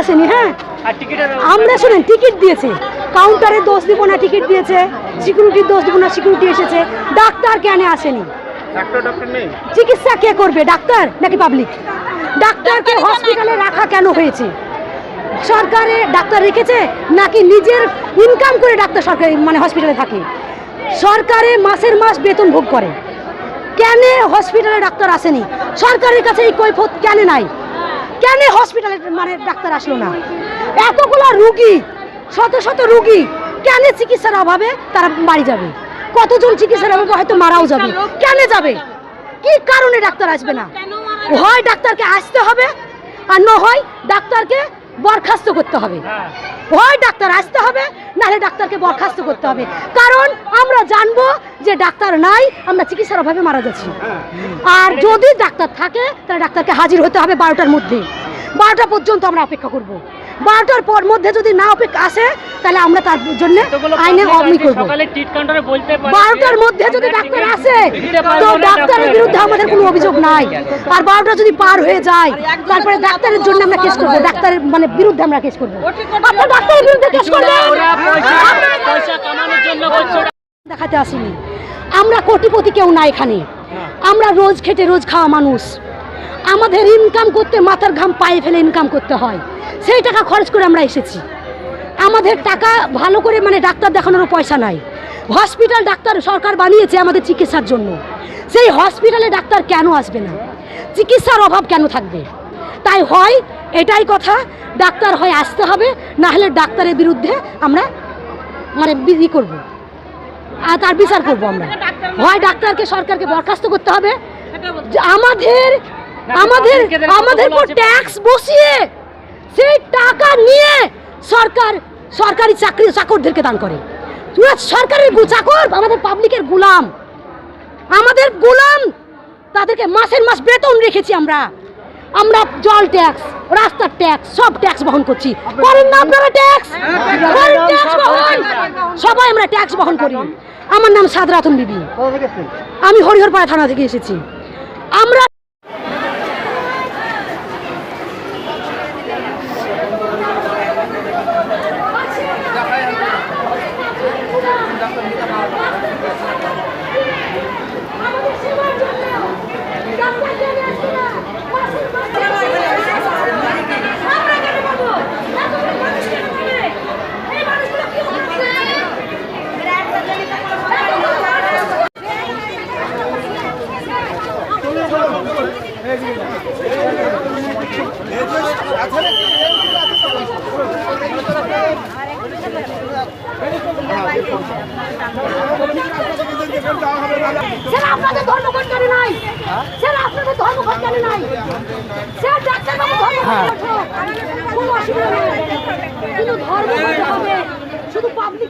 আসেনি হ্যাঁ? আমরা শুনেন টিকিট দিয়েছে। কাউন্টারে দোষ দিব না টিকিট দিয়েছে। সিকিউরিটির দোষ দিব না সিকিউরিটি এসেছে। ডাক্তার কেন আসেনি? ডাক্তার ডক্টর নেই? চিকিৎসা কে করবে ডাক্তার নাকি পাবলিক ডাক্তারকে হসপিটালে রাখা কেন হয়েছে? সরকারে ডাক্তার রেখেছে নাকি নিজের ইনকাম করে ডাক্তার সরকারি মানে হসপিটালে থাকে? সরকারে মাসের মাস বেতন ভোগ করে। কেন হসপিটালে ডাক্তার আসেনি? সরকারের কাছে এই কৈফত কেন নাই? কেন হসপিটালে মানে ডাক্তার আসলো না? এতগুলো রুগী, শত শত রুগী, কেন চিকিৎসার অভাবে তারা বাড়ি যাবে? কতজন চিকিৎসার অভাবে হয়তো মারাও যাবে? কেন যাবে? কি কারণে ডাক্তার আসবে না? হয় ডাক্তারকে আসতে হবে, আর না হয় ডাক্তারকে বরখাস্ত করতে হবে। হ্যাঁ ডাক্তার আসতে হবে, নাহলে ডাক্তারকে বরখাস্ত করতে হবে। কারণ আমরা জানব যে ডাক্তার নাই আমরা চিকিৎসার অভাবে মারা যাচ্ছি। আর যদি ডাক্তার থাকে তাহলে ডাক্তারকে হাজির হতে হবে বারোটার মধ্যে। বারোটা পর্যন্ত আমরা অপেক্ষা করব। বারোটার পর মধ্যে যদি না অপেক্ষা আসে তাহলে আমরা তার জন্য আইনে আজকে করব। সকালে টিট কাউন্টারে বলতে পারে বারোটার মধ্যে যদি ডাক্তার আসে তো ডাক্তারের বিরুদ্ধে আমাদের কোনো অভিযোগ নাই। আর বারোটা যদি পার হয়ে যায় তারপরে ডাক্তারের জন্য আমরা কেস করব। ডাক্তারের মানে বিরুদ্ধে আমরা কেস করব। আপনার ডাক্তারের বিরুদ্ধে কেস কিছু দেখাতে আসিনি। আমরা কোটিপতি কেউ না এখানে। আমরা রোজ খেটে রোজ খাওয়া মানুষ। আমাদের ইনকাম করতে মাথার ঘাম পায়ে ফেলে ইনকাম করতে হয়। সেই টাকা খরচ করে আমরা এসেছি। আমাদের টাকা ভালো করে মানে ডাক্তার দেখানোরও পয়সা নাই। হসপিটাল ডাক্তার সরকার বানিয়েছে আমাদের চিকিৎসার জন্য। সেই হসপিটালে ডাক্তার কেন আসবে না? চিকিৎসার অভাব কেন থাকবে? তাই হয়, এটাই কথা। ডাক্তার হয় আসতে হবে, না হলে ডাক্তারের বিরুদ্ধে আমরা মানে বিধি করব। আর তার বিচার করব আমরা। হয় ডাক্তারকে, সরকারকে বরখাস্ত করতে হবে। আমাদের আমাদের আমাদের উপর ট্যাক্স বসিয়ে সেই টাকা নিয়ে সরকার, সরকারি চাকরি, চাকরদেরকে দান করে। সরকারের চাকর, আমাদের পাবলিকের গুলাম। আমাদের গুলাম, তাদেরকে মাসের মাস বেতন রেখেছি আমরা। আমরা জল ট্যাক্স, রাস্তার ট্যাক্স, সব ট্যাক্স বহন করছি। করেন না আপনারা ট্যাক্স? সবাই আমরা ট্যাক্স বহন করি। আমার নাম সাদরাতন বিবি। আমি হরিহরপাড়া থানা থেকে এসেছি। আমরা স্যার আপনাদের ধর্মঘট কেন নাই। স্যার আপনাদের ধর্মঘট নাই। স্যার ডাক্তার ধর্মঘট কোনো অসুবিধা নেই। কিন্তু ধর্মঘট হবে শুধু পাবলিক